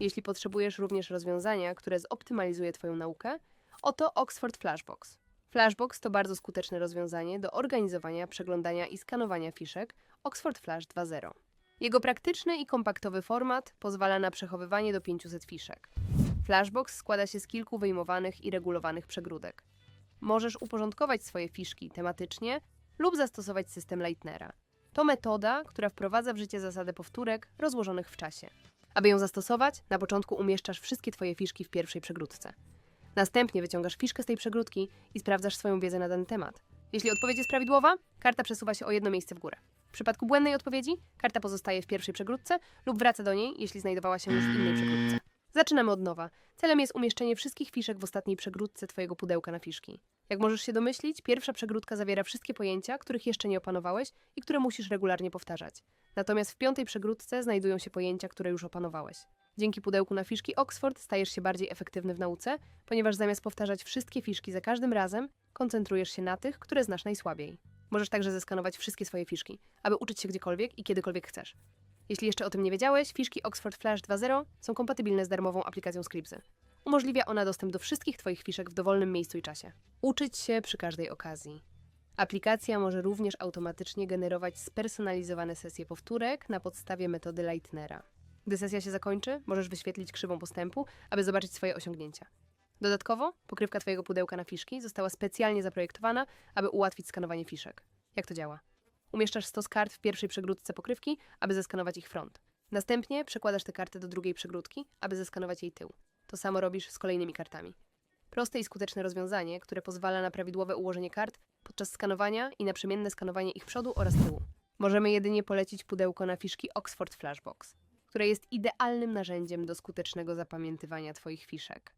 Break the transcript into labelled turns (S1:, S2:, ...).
S1: Jeśli potrzebujesz również rozwiązania, które zoptymalizuje Twoją naukę, oto Oxford Flashbox. Flashbox to bardzo skuteczne rozwiązanie do organizowania, przeglądania i skanowania fiszek Oxford Flash 2.0. Jego praktyczny i kompaktowy format pozwala na przechowywanie do 500 fiszek. Flashbox składa się z kilku wyjmowanych i regulowanych przegródek. Możesz uporządkować swoje fiszki tematycznie lub zastosować system Leitnera. To metoda, która wprowadza w życie zasadę powtórek rozłożonych w czasie. Aby ją zastosować, na początku umieszczasz wszystkie Twoje fiszki w pierwszej przegródce. Następnie wyciągasz fiszkę z tej przegródki i sprawdzasz swoją wiedzę na dany temat. Jeśli odpowiedź jest prawidłowa, karta przesuwa się o jedno miejsce w górę. W przypadku błędnej odpowiedzi, karta pozostaje w pierwszej przegródce lub wraca do niej, jeśli znajdowała się już w innej przegródce. Zaczynamy od nowa. Celem jest umieszczenie wszystkich fiszek w ostatniej przegródce Twojego pudełka na fiszki. Jak możesz się domyślić, pierwsza przegródka zawiera wszystkie pojęcia, których jeszcze nie opanowałeś i które musisz regularnie powtarzać. Natomiast w piątej przegródce znajdują się pojęcia, które już opanowałeś. Dzięki pudełku na fiszki Oxford stajesz się bardziej efektywny w nauce, ponieważ zamiast powtarzać wszystkie fiszki za każdym razem, koncentrujesz się na tych, które znasz najsłabiej. Możesz także zeskanować wszystkie swoje fiszki, aby uczyć się gdziekolwiek i kiedykolwiek chcesz. Jeśli jeszcze o tym nie wiedziałeś, fiszki Oxford Flash 2.0 są kompatybilne z darmową aplikacją Scripsy. Umożliwia ona dostęp do wszystkich Twoich fiszek w dowolnym miejscu i czasie. Uczyć się przy każdej okazji. Aplikacja może również automatycznie generować spersonalizowane sesje powtórek na podstawie metody Leitnera. Gdy sesja się zakończy, możesz wyświetlić krzywą postępu, aby zobaczyć swoje osiągnięcia. Dodatkowo, pokrywka Twojego pudełka na fiszki została specjalnie zaprojektowana, aby ułatwić skanowanie fiszek. Jak to działa? Umieszczasz stos kart w pierwszej przegródce pokrywki, aby zeskanować ich front. Następnie przekładasz tę kartę do drugiej przegródki, aby zeskanować jej tył. To samo robisz z kolejnymi kartami. Proste i skuteczne rozwiązanie, które pozwala na prawidłowe ułożenie kart podczas skanowania i naprzemienne skanowanie ich przodu oraz tyłu. Możemy jedynie polecić pudełko na fiszki Oxford Flashbox, które jest idealnym narzędziem do skutecznego zapamiętywania Twoich fiszek.